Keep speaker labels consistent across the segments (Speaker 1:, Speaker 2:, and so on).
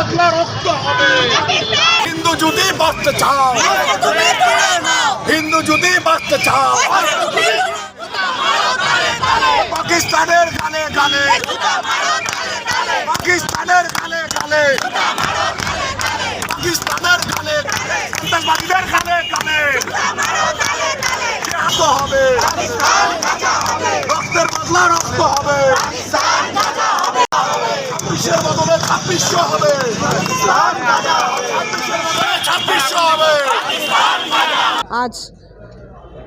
Speaker 1: বদলা রক্ত হবে। হিন্দু যদি বাঁচতে চাও হিন্দু যদি বাঁচতে চাও পাকিস্তানের গানে গানে, পাকিস্তানের গানে গানে, পাকিস্তানের গানে সন্ত্রাসবাদীদের গানে গানে হবে। রক্তের বদলা রক্ত হবে। ছাব্বিশের বদলে হবে। হবে।
Speaker 2: আজ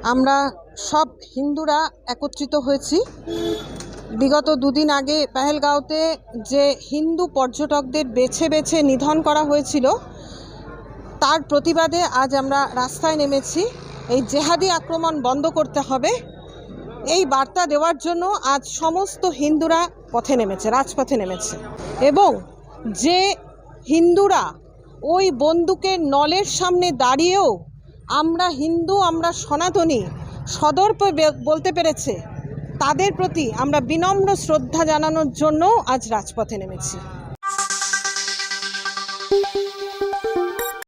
Speaker 2: আমরা সব হিন্দুরা একত্রিত হয়েছি। বিগত দুদিন আগে পেহেলগাঁওতে যে হিন্দু পর্যটকদের বেছে বেছে নিধন করা হয়েছিল, তার প্রতিবাদে আজ আমরা রাস্তায় নেমেছি। এই জেহাদি আক্রমণ বন্ধ করতে হবে। এই বার্তা দেওয়ার জন্য আজ সমস্ত হিন্দুরা পথে নেমেছে, রাজপথে নেমেছে। এবং যে হিন্দুরা ওই বন্দুকের নলের সামনে দাঁড়িয়েও আমরা হিন্দু, আমরা সনাতনী সদর্পে বলতে পেরেছে, তাদের প্রতি আমরা বিনম্র শ্রদ্ধা জানানোর জন্যও আজ রাজপথে নেমেছি।